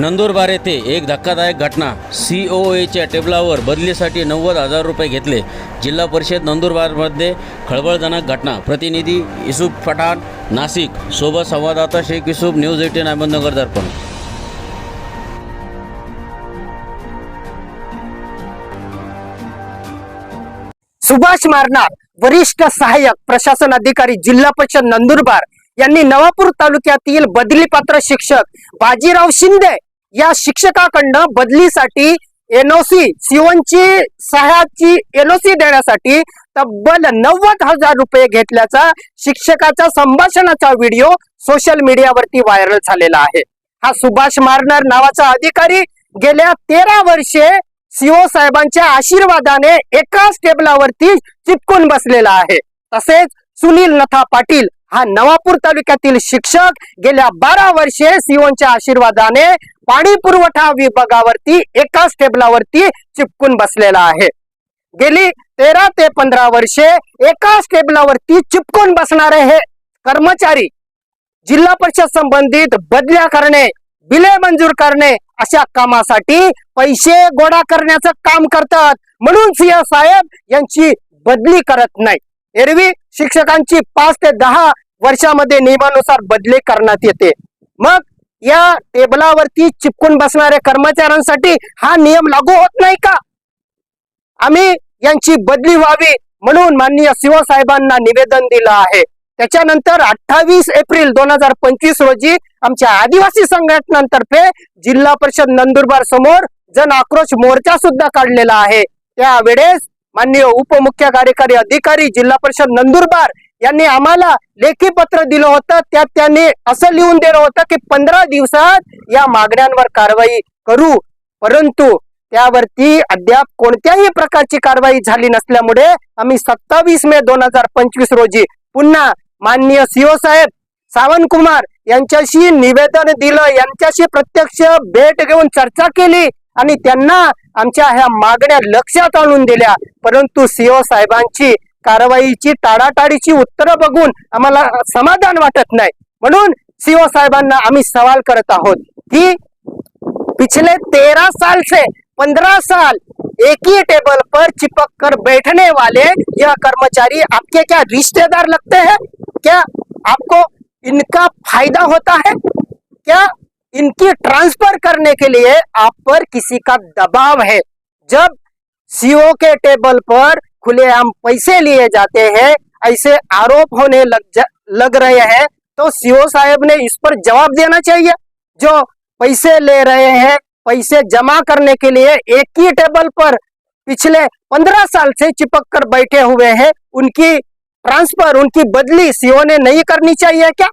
नंदुरबार येथे एक धक्कादायक घटना. सी ओ एच्या टेबलावर बदलीसाठी नव्वद हजार रुपये घेतले. जिल्हा परिषद नंदुरबारमध्ये खळबळजनक घटना. प्रतिनिधी युसुफ पठाण नाशिक. सोबत संवाददाता शेख युसुफ न्यूज एटीन अहमदनगर दर्पण. सुभाष मारणार वरिष्ठ सहाय्यक प्रशासन अधिकारी जिल्हा परिषद नंदुरबार यांनी नवापूर तालुक्यातील बदलीपात्र शिक्षक बाजीराव शिंदे या शिक्षकाकडनं बदलीसाठी एनओसी सीओनची सहाय्याची एनओसी देण्यासाठी तब्बल नव्वद हजार रुपये घेतल्याचा शिक्षकाच्या संभाषणाचा व्हिडिओ सोशल मीडियावरती व्हायरल झालेला आहे. हा सुभाष मारणार नावाचा अधिकारी गेल्या तेरा वर्षे सीओ साहेबांच्या आशीर्वादाने एकाच टेबलावरती चिपकून बसलेला आहे. तसेच सुनील नथा पाटील हा नवापूर तालुक्यातील शिक्षक गेल्या बारा वर्षे सीओच्या आशीर्वादाने पाणी पुरवठा विभागावरती एकाच टेबलावरती चिपकून बसलेला आहे. गेली तेरा ते पंधरा वर्षे एकाच टेबलावरती चिपकून बसणारे हे कर्मचारी जिल्हा परिषद संबंधित बदल्या करणे बिले मंजूर करणे अशा कामासाठी पैसे गोळा करण्याचं काम करतात. म्हणून सिंह साहेब यांची बदली करत नाही एरवी शिक्षकांची पाच ते दहा वर्षामध्ये नियमानुसार बदली करण्यात येते. मग या टेबलावरती चिपकून बसणाऱ्या कर्मचाऱ्यांसाठी हा नियम लागू होत नाही का? आम्ही यांची बदली व्हावी म्हणून माननीय शिवसाहेबांना निवेदन दिलं आहे. त्याच्यानंतर अठ्ठावीस एप्रिल दोन हजार पंचवीस रोजी आमच्या आदिवासी संघटनांतर्फे जिल्हा परिषद नंदुरबार समोर जन आक्रोश मोर्चा सुद्धा काढलेला आहे. त्यावेळेस माननीय उपमुख्य कार्यकारी अधिकारी जिल्हा परिषद नंदुरबार यांनी आम्हाला लेखी पत्र दिलं होतं. त्यात त्यांनी असं लिहून दिलं होतं की पंधरा दिवसात या मागण्यांवर कारवाई करू. परंतु त्यावरती अद्याप कोणत्याही प्रकारची कारवाई झाली नसल्यामुळे आम्ही सत्तावीस मे दोन हजार पंचवीस रोजी पुन्हा माननीय सीओ साहेब सावंतकुमार यांच्याशी निवेदन दिलं. यांच्याशी प्रत्यक्ष भेट घेऊन चर्चा केली आणि त्यांना आमच्या ह्या मागण्या लक्षात आणून दिल्या. परंतु सीओ साहेबांची कारवाईची टाळाटाळीची उत्तरं बघून आम्हाला समाधान वाटत नाही. म्हणून सीओ साहेबांना आम्ही सवाल करत आहोत. की पिछले तेरह साल से पंद्रह साल एक ही टेबल पर चिपक कर बैठने वाले यह कर्मचारी आपके क्या रिश्तेदार लगते हैं? क्या आपको इनका फायदा होता है? क्या इनकी ट्रांसफर करने के लिए आप पर किसी का दबाव है? जब सीओ के टेबल पर खुलेआम पैसे लिए जाते हैं, ऐसे आरोप होने लग लग रहे हैं। तो सीओ साहब ने इस पर जवाब देना चाहिए। जो पैसे ले रहे हैं, पैसे जमा करने के लिए एक ही टेबल पर पिछले पंद्रह साल से चिपक कर बैठे हुए हैं, उनकी ट्रांसफ़र, उनकी बदली सीओ ने नहीं करनी चाहिए क्या?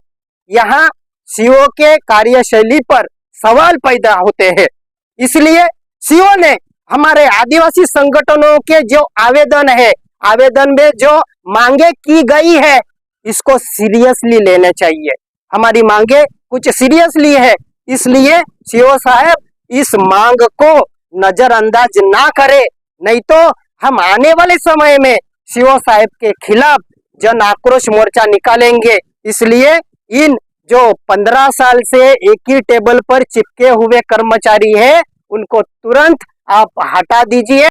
यहाँ सीओ के कार्यशैली पर सवाल पैदा होते हैं। इसलिए सीओ ने हमारे आदिवासी संगठनों के जो आवेदन है, आवेदन में जो मांगे की गई है, इसको सीरियसली लेना चाहिए। हमारी मांगे कुछ सीरियसली है, इसलिए सीओ साहब इस मांग को नजरअंदाज ना करे। नहीं तो हम आने वाले समय में सीओ साहब के खिलाफ जन आक्रोश मोर्चा निकालेंगे। इसलिए इन जो पंद्रह साल से एक ही टेबल पर चिपके हुए कर्मचारी हैं, उनको तुरंत आप हटा दीजिए।